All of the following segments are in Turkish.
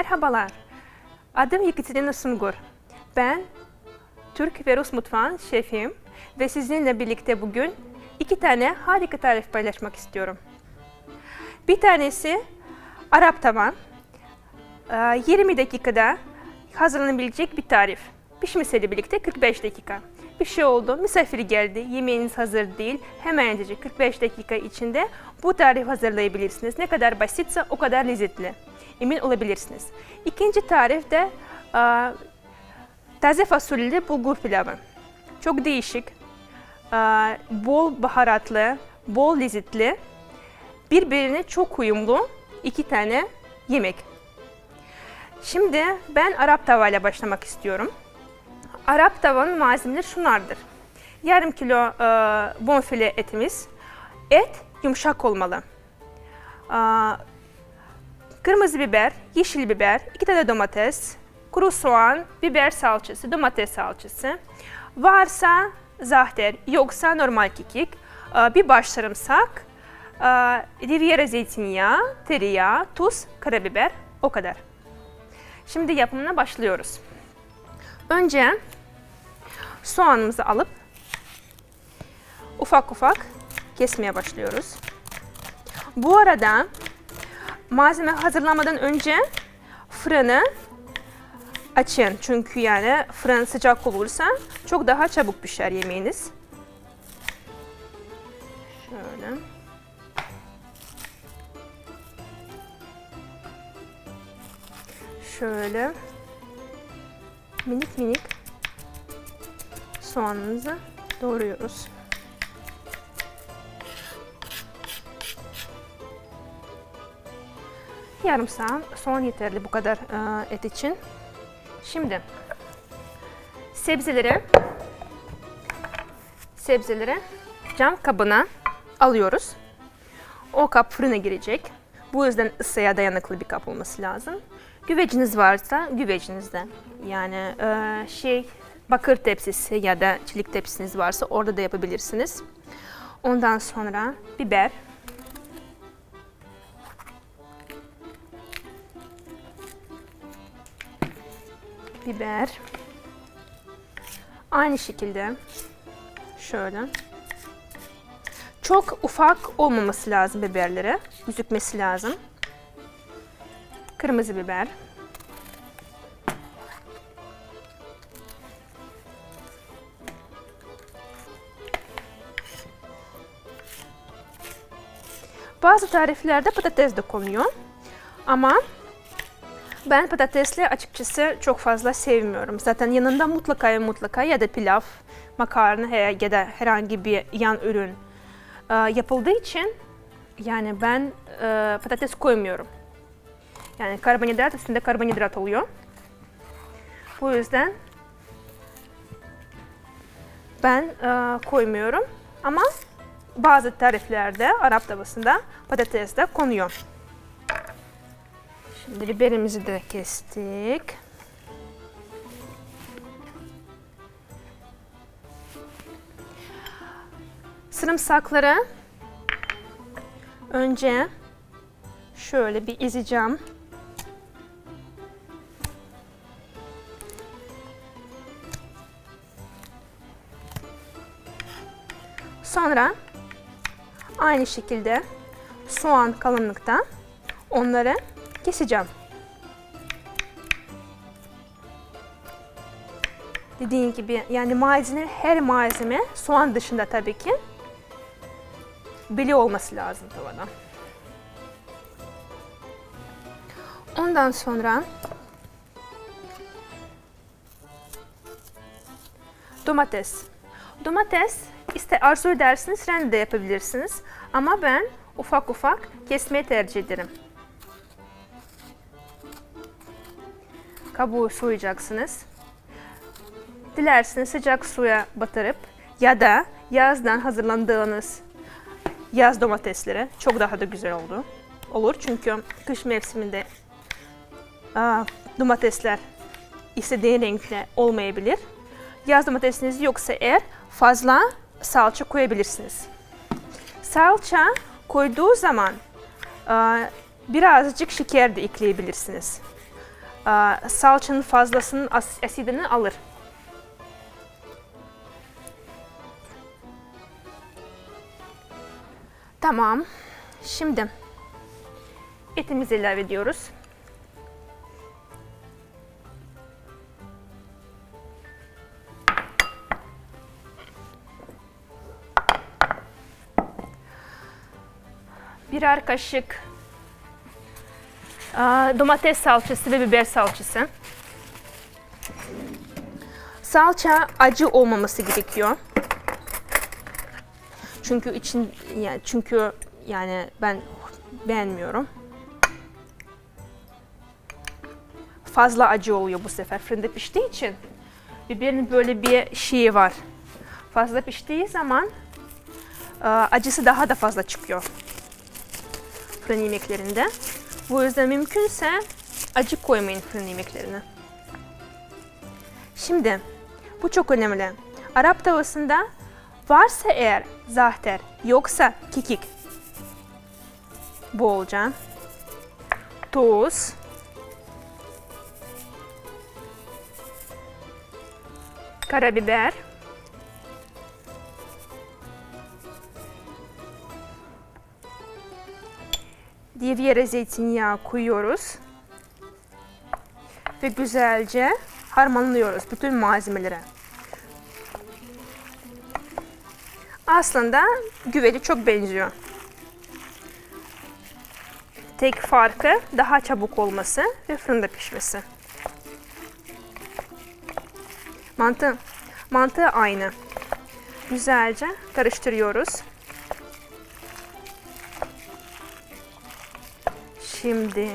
Merhabalar. Adım Yekaterina Sungur. Ben Türk ve Rus mutfağın şefiyim ve sizinle birlikte bugün iki tane harika tarif paylaşmak istiyorum. Bir tanesi Arap tavan. Ee, 20 dakikada hazırlanabilecek bir tarif. Pişmesiyle birlikte 45 dakika. Bir şey oldu, misafir geldi, yemeğiniz hazır değil. Hemencecik 45 dakika içinde bu tarif hazırlayabilirsiniz. Ne kadar basitse o kadar lezzetli. Emin olabilirsiniz. İkinci tarif de e, taze fasulyeli bulgur pilavı. Çok değişik, e, bol baharatlı, bol lezzetli, birbirine çok uyumlu iki tane yemek. Şimdi ben Arap tavayla başlamak istiyorum. Arap tavanın malzemeleri şunlardır. Yarım kilo e, bonfile etimiz. Et yumuşak olmalı. Kırmızı biber, yeşil biber, iki tane domates, kuru soğan, biber salçası, domates salçası. Varsa zahter, yoksa normal kekik, e, bir baş sarımsak, e, riviera zeytinyağı, tereyağı, tuz, karabiber, o kadar. Şimdi yapımına başlıyoruz. Önce soğanımızı alıp ufak ufak kesmeye başlıyoruz. Bu arada malzeme hazırlamadan önce fırını açın. Çünkü yani fırın sıcak olursa çok daha çabuk pişer yemeğiniz. Şöyle. Şöyle minik minik soğanımızı doğruyoruz. Yarım saat soğan yeterli bu kadar e, et için. Şimdi sebzeleri sebzeleri cam kabına alıyoruz. O kap fırına girecek. Bu yüzden ısıya dayanıklı bir kap olması lazım. Güveciniz varsa güvecinizde. Yani e, şey bakır tepsisi ya da çelik tepsiniz varsa orada da yapabilirsiniz. Ondan sonra biber. Biber. Aynı şekilde şöyle. Çok ufak olmaması lazım biberlere. Gözükmesi lazım. Kırmızı biber. Bazı tariflerde patates de konuyor. Ama ben patatesli açıkçası çok fazla sevmiyorum. Zaten yanında mutlaka ve mutlaka ya da pilav, makarna ya da herhangi bir yan ürün e, yapıldığı için yani ben e, patates koymuyorum. Yani karbonhidrat üstünde karbonhidrat oluyor. Bu yüzden ben e, koymuyorum ama bazı tariflerde Arap tavasında patates de konuyor. Şimdi biberimizi de kestik. Sarımsakları önce şöyle bir ezeceğim. Sonra aynı şekilde soğan kalınlıkta onları keseceğim. Dediğim gibi yani malzeme her malzeme soğan dışında tabii ki beli olması lazım tavada. Ondan sonra domates. Domates iste arzu edersiniz rende de yapabilirsiniz. Ama ben ufak ufak kesmeyi tercih ederim. Kabuğu soyacaksınız. Dilerseniz sıcak suya batırıp ya da yazdan hazırlandığınız yaz domatesleri çok daha da güzel oldu. Olur çünkü kış mevsiminde aa, domatesler istediği renkte olmayabilir. Yaz domatesiniz yoksa eğer fazla salça koyabilirsiniz. Salça koyduğu zaman aa, birazcık şeker de ekleyebilirsiniz. E, salçanın fazlasının as- asidini alır. Tamam. Şimdi etimizi ilave ediyoruz. Birer kaşık domates salçası ve biber salçası. Salça acı olmaması gerekiyor. Çünkü için yani çünkü yani ben beğenmiyorum. Fazla acı oluyor bu sefer fırında piştiği için. Biberin böyle bir şeyi var. Fazla piştiği zaman acısı daha da fazla çıkıyor fırın yemeklerinde. Bu yüzden mümkünse acı koymayın fırın yemeklerine. Şimdi bu çok önemli. Arap tavasında varsa eğer zahter yoksa kekik bolca tuz karabiber bir yere zeytinyağı koyuyoruz ve güzelce harmanlıyoruz bütün malzemeleri. Aslında güveli çok benziyor. Tek farkı daha çabuk olması ve fırında pişmesi. Mantı, mantı aynı. Güzelce karıştırıyoruz. Şimdi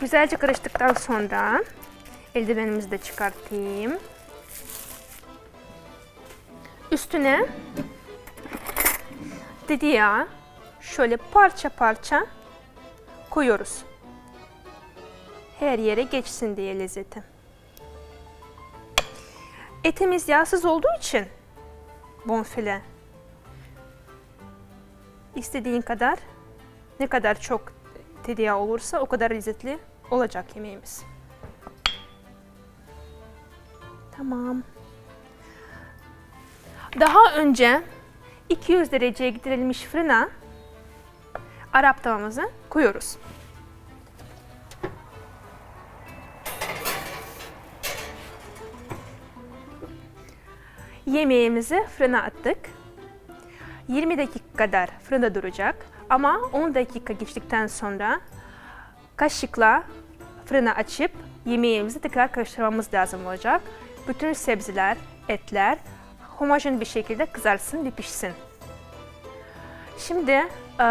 güzelce karıştıktan sonra eldivenimizi de çıkartayım. Üstüne dedi ya şöyle parça parça koyuyoruz. Her yere geçsin diye lezzeti. Etimiz yağsız olduğu için bonfile istediğin kadar ne kadar çok tereyağı olursa o kadar lezzetli olacak yemeğimiz. Tamam. Daha önce 200 dereceye getirilmiş fırına Arap tavamızı koyuyoruz. Yemeğimizi fırına attık. 20 dakika kadar fırında duracak ama 10 dakika geçtikten sonra kaşıkla fırını açıp yemeğimizi tekrar karıştırmamız lazım olacak. Bütün sebzeler, etler homojen bir şekilde kızarsın ve pişsin. Şimdi e,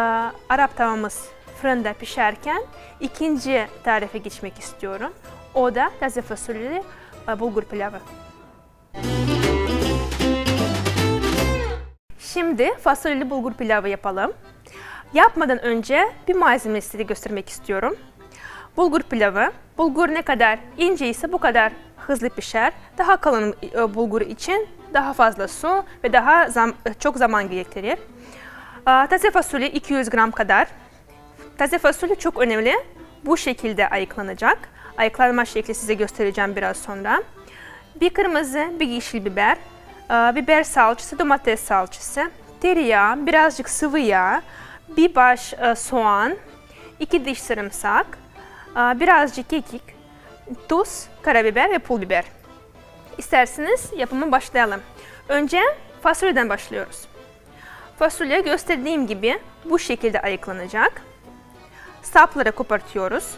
Arap tavamız fırında pişerken ikinci tarife geçmek istiyorum. O da taze fasulyeli e, bulgur pilavı. Şimdi fasulyeli bulgur pilavı yapalım. Yapmadan önce bir malzeme size göstermek istiyorum. Bulgur pilavı. Bulgur ne kadar ince ise bu kadar hızlı pişer. Daha kalın e, bulgur için daha fazla su ve daha zam, çok zaman gerektirir. Taze fasulye 200 gram kadar. Taze fasulye çok önemli. Bu şekilde ayıklanacak. Ayıklanma şekli size göstereceğim biraz sonra. Bir kırmızı, bir yeşil biber, biber salçası, domates salçası, tereyağı, birazcık sıvı yağ, bir baş e, soğan, iki diş sarımsak, aa, birazcık kekik, tuz, karabiber ve pul biber. İsterseniz yapıma başlayalım. Önce fasulyeden başlıyoruz. Fasulye gösterdiğim gibi bu şekilde ayıklanacak. Sapları kopartıyoruz.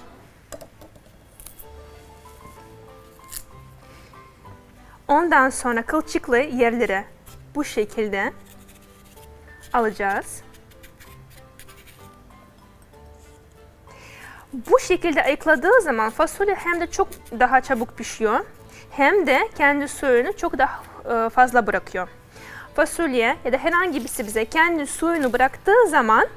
Ondan sonra kılçıklı yerleri bu şekilde alacağız. Bu şekilde ayıkladığı zaman fasulye hem de çok daha çabuk pişiyor hem de kendi suyunu çok daha e, fazla bırakıyor. Fasulye ya da herhangi bir sebze kendi suyunu bıraktığı zaman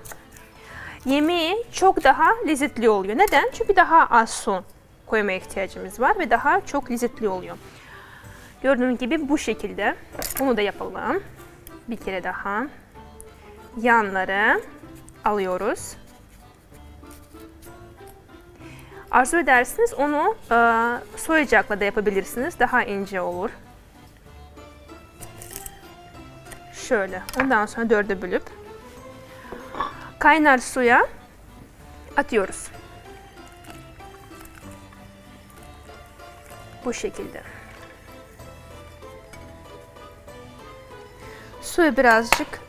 yemeği çok daha lezzetli oluyor. Neden? Çünkü daha az su koymaya ihtiyacımız var ve daha çok lezzetli oluyor. Gördüğünüz gibi bu şekilde. Bunu da yapalım. Bir kere daha. Yanları alıyoruz. Arzu ederseniz onu e, soyacakla da yapabilirsiniz. Daha ince olur. Şöyle. Ondan sonra dörde bölüp kaynar suya atıyoruz. Bu şekilde. Suya birazcık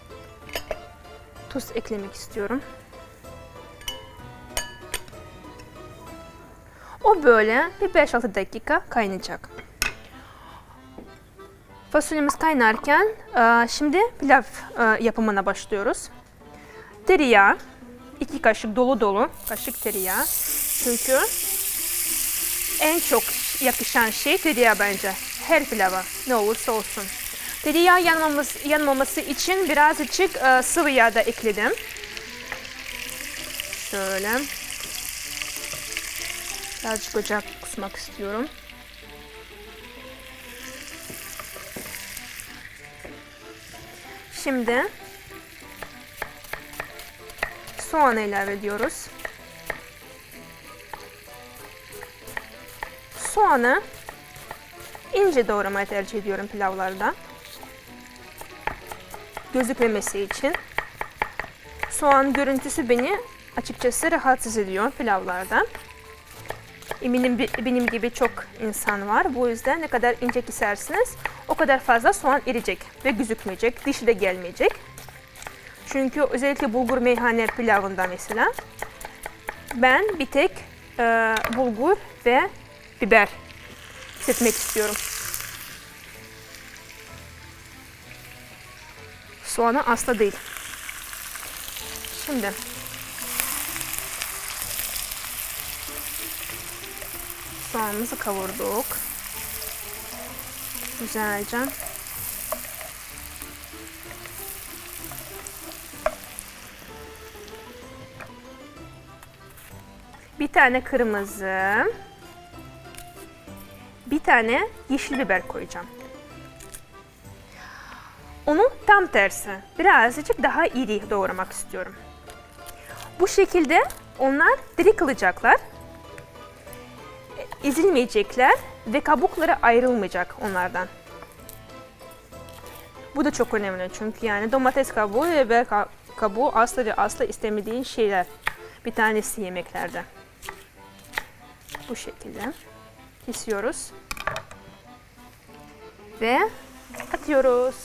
tuz eklemek istiyorum. O böyle bir 5-6 dakika kaynayacak. Fasulyemiz kaynarken e, şimdi pilav e, yapımına başlıyoruz. Tereyağı, 2 kaşık dolu dolu kaşık tereyağı. Çünkü en çok yakışan şey tereyağı bence. Her pilava ne olursa olsun. Tereyağı yanmaması, yanmaması için birazcık e, sıvı yağ da ekledim. Şöyle. Birazcık ocak kusmak istiyorum. Şimdi soğan ilave ediyoruz. Soğanı ince doğramayı tercih ediyorum pilavlarda. Gözükmemesi için. Soğan görüntüsü beni açıkçası rahatsız ediyor pilavlarda. Eminim benim gibi çok insan var. Bu yüzden ne kadar ince kesersiniz o kadar fazla soğan eriyecek ve gözükmeyecek, dişi de gelmeyecek. Çünkü özellikle bulgur meyhane pilavında mesela ben bir tek e, bulgur ve biber hissetmek istiyorum. Soğanı asla değil. Şimdi soğanımızı kavurduk. Güzelce. Bir tane kırmızı, bir tane yeşil biber koyacağım. Onu tam tersi, birazcık daha iri doğramak istiyorum. Bu şekilde onlar diri kalacaklar, ezilmeyecekler ve kabukları ayrılmayacak onlardan. Bu da çok önemli çünkü yani domates kabuğu ve biber ka- kabuğu asla ve asla istemediğin şeyler. Bir tanesi yemeklerde. Bu şekilde kesiyoruz. Ve atıyoruz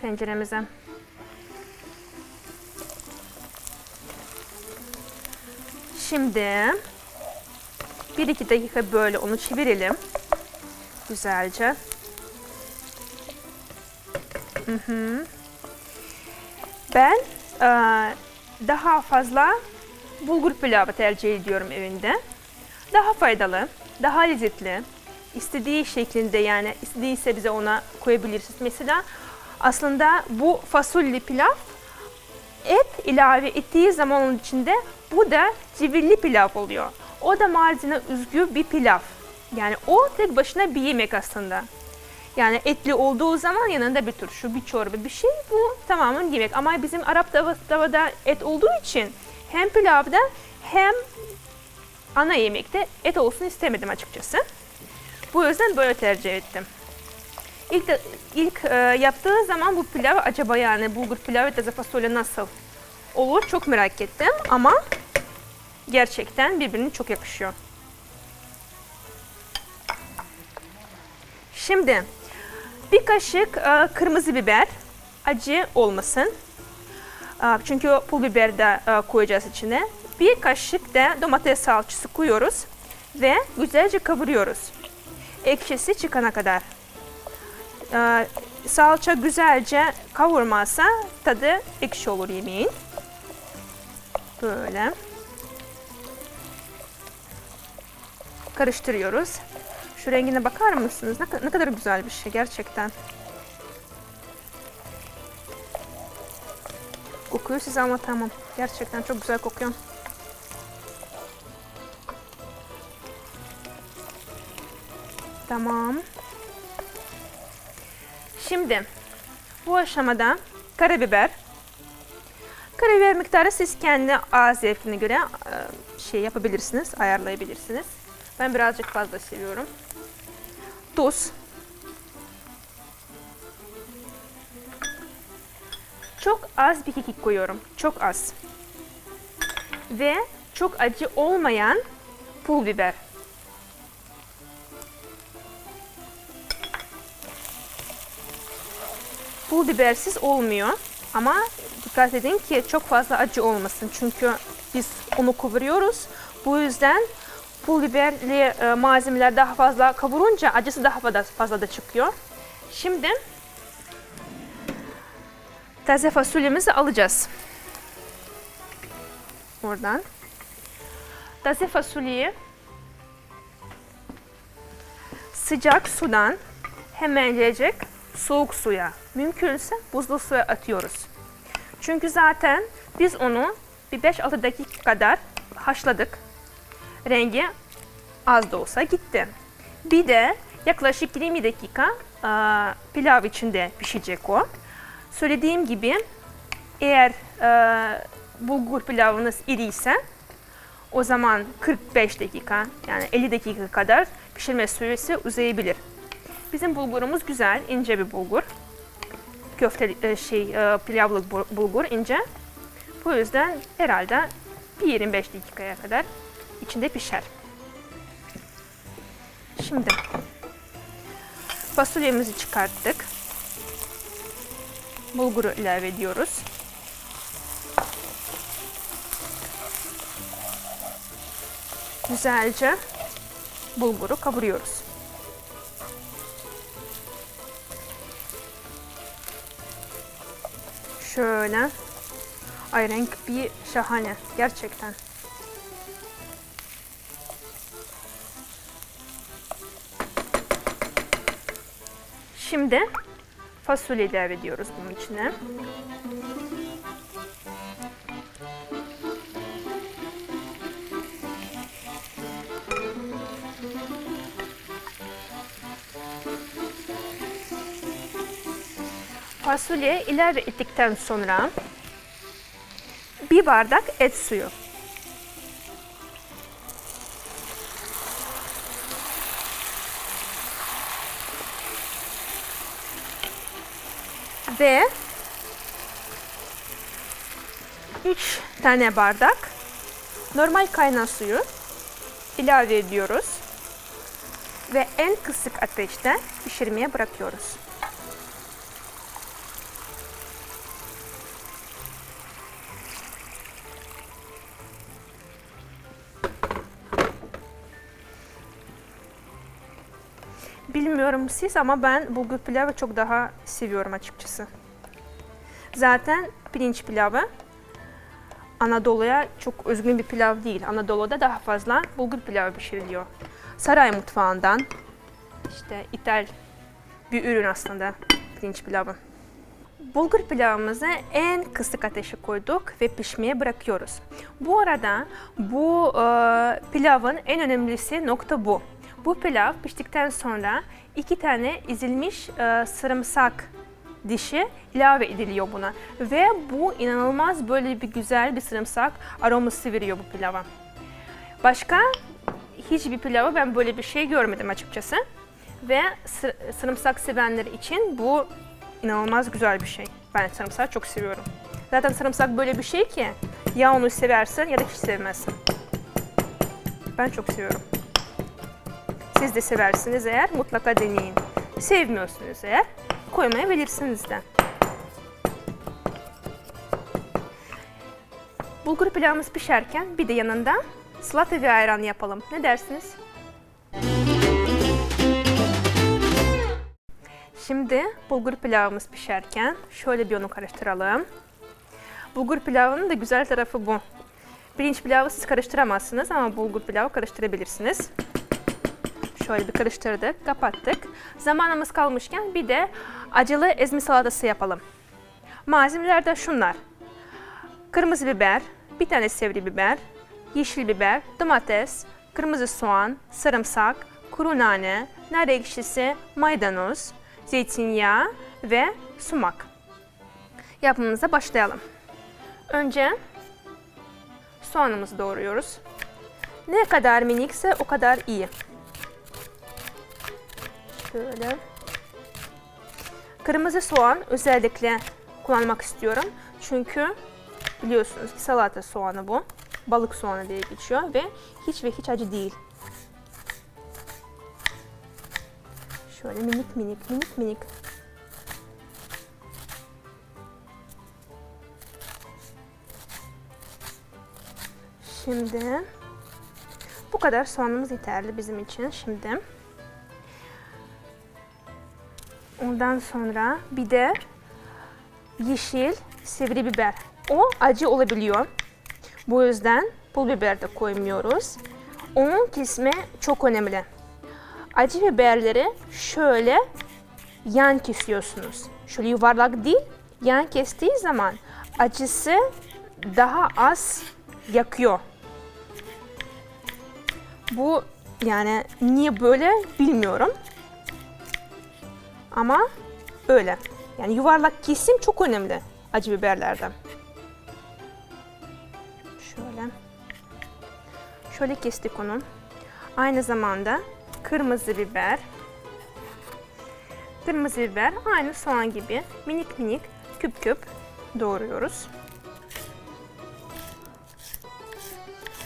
tenceremize. Şimdi bir iki dakika böyle onu çevirelim. Güzelce. Hı hı. Ben eee, daha fazla bulgur pilavı tercih ediyorum evinde. Daha faydalı, daha lezzetli. İstediği şeklinde yani istediyse bize ona koyabilirsiniz. Mesela aslında bu fasulye pilav et ilave ettiği zaman onun içinde bu da civilli pilav oluyor. O da Mardin'e özgü bir pilav. Yani o tek başına bir yemek aslında. Yani etli olduğu zaman yanında bir turşu, bir çorba, bir şey bu tamamen yemek. Ama bizim Arap tava- tavada et olduğu için hem pilavda hem ana yemekte et olsun istemedim açıkçası. Bu yüzden böyle tercih ettim. İlk, de- ilk e, yaptığı zaman bu pilav acaba yani bulgur pilavı taze fasulye nasıl olur çok merak ettim ama gerçekten birbirine çok yakışıyor. Şimdi bir kaşık e, kırmızı biber acı olmasın. E, çünkü pul biber de e, koyacağız içine. Bir kaşık da domates salçası koyuyoruz ve güzelce kavuruyoruz. Ekşisi çıkana kadar. E, salça güzelce kavurmazsa tadı ekşi olur yemeğin. Böyle. Karıştırıyoruz. Şu rengine bakar mısınız? Ne, kadar güzel bir şey gerçekten. Kokuyu size anlatamam. Gerçekten çok güzel kokuyor. Tamam. Şimdi bu aşamada karabiber. Karabiber miktarı siz kendi ağız zevkine göre e, şey yapabilirsiniz, ayarlayabilirsiniz. Ben birazcık fazla seviyorum. Tuz. Çok az bir kekik koyuyorum. Çok az. Ve çok acı olmayan pul biber. Pul bibersiz olmuyor. Ama dikkat edin ki çok fazla acı olmasın. Çünkü biz onu kavuruyoruz. Bu yüzden pul biberli e, malzemeler daha fazla kavurunca acısı daha fazla, fazla da çıkıyor. Şimdi taze fasulyemizi alacağız. Oradan. Taze fasulyeyi sıcak sudan hemencecik soğuk suya, mümkünse buzlu suya atıyoruz. Çünkü zaten biz onu bir 5-6 dakika kadar haşladık. Rengi az da olsa gitti. Bir de yaklaşık 20 dakika e, pilav içinde pişecek o. Söylediğim gibi eğer e, bulgur pilavınız iriyse o zaman 45 dakika yani 50 dakika kadar pişirme süresi uzayabilir. Bizim bulgurumuz güzel, ince bir bulgur. Köfte e, şey e, pilavlık bu- bulgur ince. Bu yüzden herhalde bir 25 dakikaya kadar içinde pişer. Şimdi fasulyemizi çıkarttık. Bulguru ilave ediyoruz. Güzelce bulguru kavuruyoruz. Şöyle. Ay renk bir şahane gerçekten. Şimdi fasulye ilave ediyoruz bunun içine. Fasulye ilave ettikten sonra bir bardak et suyu. Ve 3 tane bardak normal kaynar suyu ilave ediyoruz ve en kısık ateşte pişirmeye bırakıyoruz. Bilmiyorum siz ama ben bulgur pilavı çok daha seviyorum açıkçası. Zaten pirinç pilavı Anadolu'ya çok özgün bir pilav değil. Anadolu'da daha fazla bulgur pilavı pişiriliyor. Saray mutfağından işte ithal bir ürün aslında pirinç pilavı. Bulgur pilavımızı en kısık ateşe koyduk ve pişmeye bırakıyoruz. Bu arada bu e, pilavın en önemlisi nokta bu. Bu pilav piştikten sonra iki tane ezilmiş e, sarımsak dişi ilave ediliyor buna. Ve bu inanılmaz böyle bir güzel bir sarımsak aroması veriyor bu pilava. Başka hiçbir pilavı ben böyle bir şey görmedim açıkçası. Ve sarımsak sevenler için bu inanılmaz güzel bir şey. Ben sarımsağı çok seviyorum. Zaten sarımsak böyle bir şey ki ya onu seversin ya da hiç sevmezsin. Ben çok seviyorum. Siz de seversiniz eğer mutlaka deneyin. Sevmiyorsunuz eğer koymayabilirsiniz de. Bulgur pilavımız pişerken bir de yanında salata ve ayran yapalım. Ne dersiniz? Şimdi bulgur pilavımız pişerken şöyle bir onu karıştıralım. Bulgur pilavının da güzel tarafı bu. Pirinç pilavı siz karıştıramazsınız ama bulgur pilavı karıştırabilirsiniz. Şöyle bir karıştırdık, kapattık. Zamanımız kalmışken bir de acılı ezme salatası yapalım. Malzemeler de şunlar. Kırmızı biber, bir tane sevri biber, yeşil biber, domates, kırmızı soğan, sarımsak, kuru nane, nar ekşisi, maydanoz, zeytinyağı ve sumak. Yapımımıza başlayalım. Önce soğanımızı doğruyoruz. Ne kadar minikse o kadar iyi. Şöyle. Kırmızı soğan özellikle kullanmak istiyorum. Çünkü biliyorsunuz ki salata soğanı bu. Balık soğanı diye geçiyor ve hiç ve hiç acı değil. Şöyle minik minik minik minik. Şimdi bu kadar soğanımız yeterli bizim için şimdi. Ondan sonra bir de yeşil sivri biber. O acı olabiliyor. Bu yüzden pul biber de koymuyoruz. Onun kısmı çok önemli. Acı biberleri şöyle yan kesiyorsunuz. Şöyle yuvarlak değil, yan kestiği zaman acısı daha az yakıyor. Bu yani niye böyle bilmiyorum. Ama öyle. Yani yuvarlak kesim çok önemli acı biberlerden. Şöyle. Şöyle kestik onu. Aynı zamanda kırmızı biber. Kırmızı biber aynı soğan gibi minik minik küp küp doğruyoruz.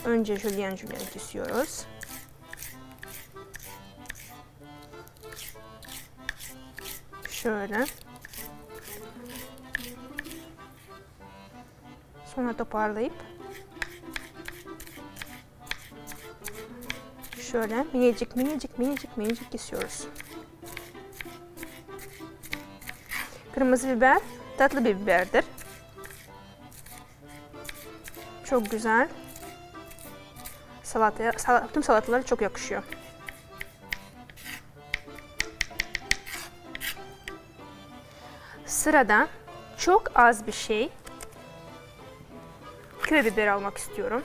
Önce jülyen jülyen kesiyoruz. Şöyle. Sonra toparlayıp şöyle minicik minicik minicik minicik kesiyoruz. Kırmızı biber tatlı bir biberdir. Çok güzel. Salataya, salat, tüm salatalara çok yakışıyor. Sırada çok az bir şey köy biberi almak istiyorum.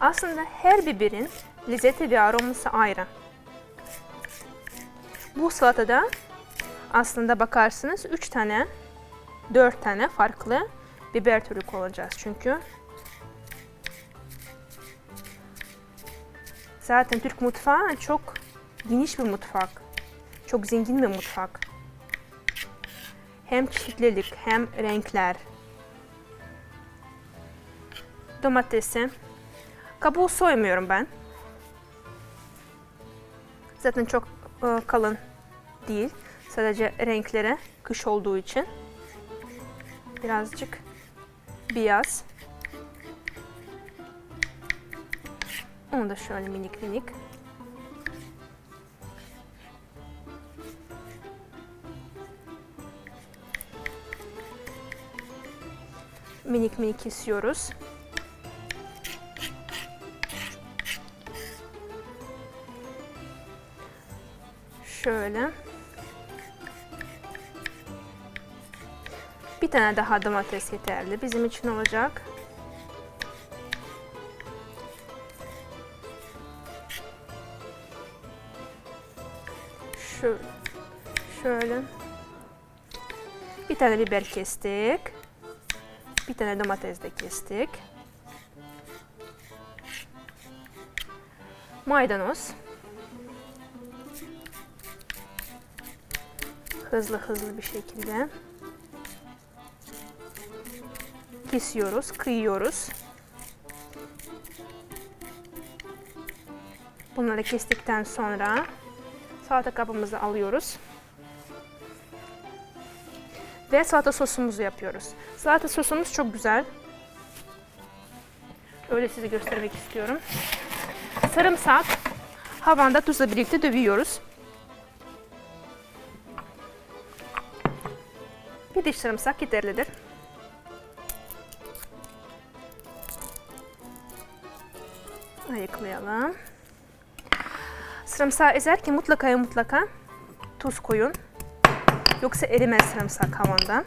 Aslında her biberin lezzeti ve aroması ayrı. Bu salatada aslında bakarsınız 3 tane, 4 tane farklı biber türü kullanacağız çünkü. Zaten Türk mutfağı çok geniş bir mutfak. Çok zengin bir mutfak. Hem çeşitlilik hem renkler. Domatesi. Kabuğu soymuyorum ben. Zaten çok e, kalın değil. Sadece renkleri kış olduğu için. Birazcık beyaz. Onu da şöyle minik minik. Minik minik kesiyoruz. Şöyle. Bir tane daha domates yeterli. Bizim için olacak. Şu, şöyle. Bir tane biber kestik. Bir tane domates de kestik. Maydanoz. Hızlı hızlı bir şekilde kesiyoruz, kıyıyoruz. Bunları kestikten sonra salata kabımızı alıyoruz. Ve salata sosumuzu yapıyoruz. Salata sosumuz çok güzel. Öyle size göstermek istiyorum. Sarımsak havanda tuzla birlikte dövüyoruz. Bir diş sarımsak yeterlidir. Ayıklayalım. Sarımsağı ezerken mutlaka mutlaka tuz koyun. Yoksa erimez sarımsak havanda.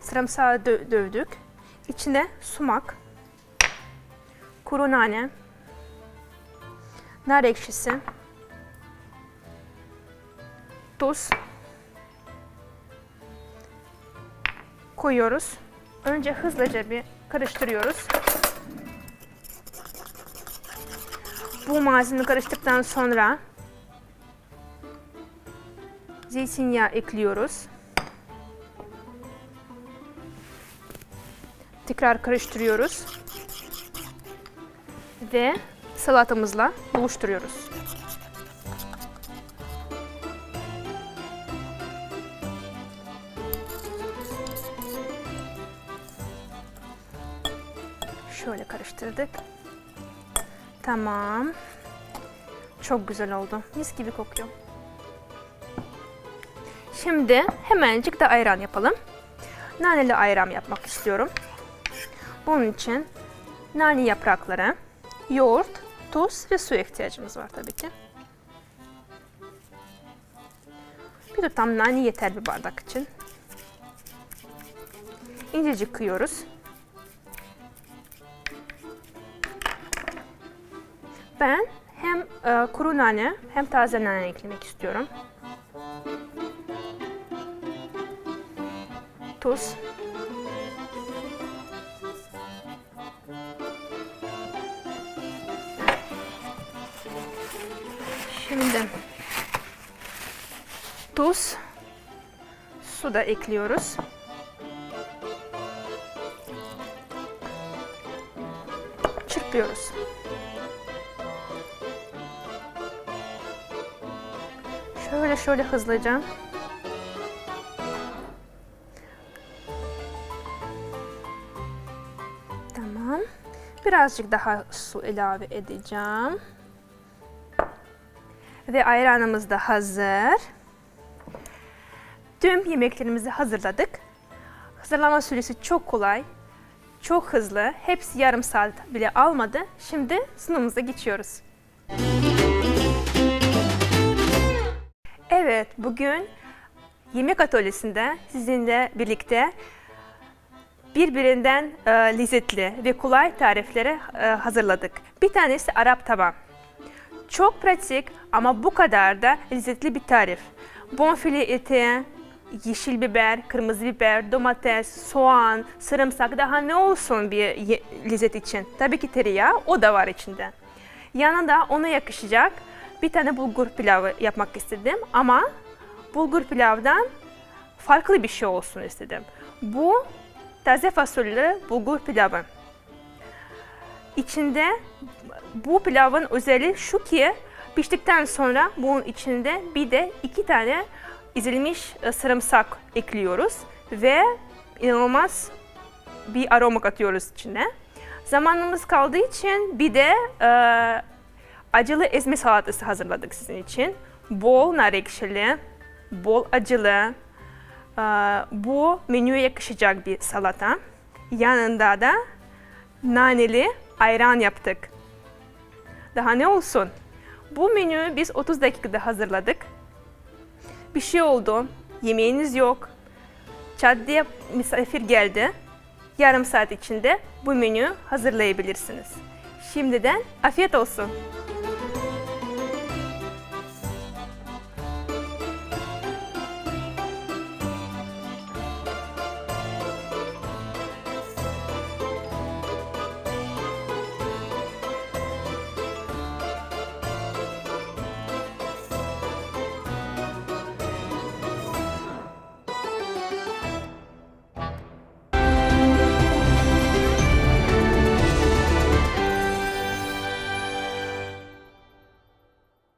Sarımsağı dö- dövdük. İçine sumak, kuru nane, nar ekşisi, tuz koyuyoruz. Önce hızlıca bir karıştırıyoruz. Bu malzeme karıştıktan sonra zeytinyağı ekliyoruz. Tekrar karıştırıyoruz. Ve salatamızla buluşturuyoruz. Şöyle karıştırdık. Tamam. Çok güzel oldu. Mis gibi kokuyor. Şimdi hemencik de ayran yapalım. Naneli ayran yapmak istiyorum. Bunun için nane yaprakları, yoğurt, tuz ve su ihtiyacımız var tabii ki. Bir tutam nane yeter bir bardak için. İncecik kıyıyoruz. Ben hem e, kuru nane hem taze nane eklemek istiyorum. Tuz. Şimdi tuz, su da ekliyoruz. Çırpıyoruz. Şöyle şöyle hızlıca. Birazcık daha su ilave edeceğim. Ve ayranımız da hazır. Tüm yemeklerimizi hazırladık. Hazırlama süresi çok kolay, çok hızlı. Hepsi yarım saat bile almadı. Şimdi sunumumuza geçiyoruz. Evet, bugün yemek atölyesinde sizinle birlikte birbirinden e, lezzetli ve kolay tarifleri e, hazırladık. Bir tanesi Arap tava. Çok pratik ama bu kadar da lezzetli bir tarif. Bonfile eti, yeşil biber, kırmızı biber, domates, soğan, sarımsak daha ne olsun bir lezzet için. Tabii ki tereyağı o da var içinde. Yanında ona yakışacak bir tane bulgur pilavı yapmak istedim ama bulgur pilavdan farklı bir şey olsun istedim. Bu taze fasulyeli bulgur pilavı. İçinde bu pilavın özelliği şu ki piştikten sonra bunun içinde bir de iki tane ezilmiş e, sarımsak ekliyoruz ve inanılmaz bir aroma katıyoruz içine. Zamanımız kaldığı için bir de e, acılı ezme salatası hazırladık sizin için. Bol nar ekşili, bol acılı. E, bu menüye yakışacak bir salata. Yanında da naneli ayran yaptık. Daha ne olsun? Bu menüyü biz 30 dakikada hazırladık. Bir şey oldu, yemeğiniz yok, çat misafir geldi. Yarım saat içinde bu menüyü hazırlayabilirsiniz. Şimdiden afiyet olsun.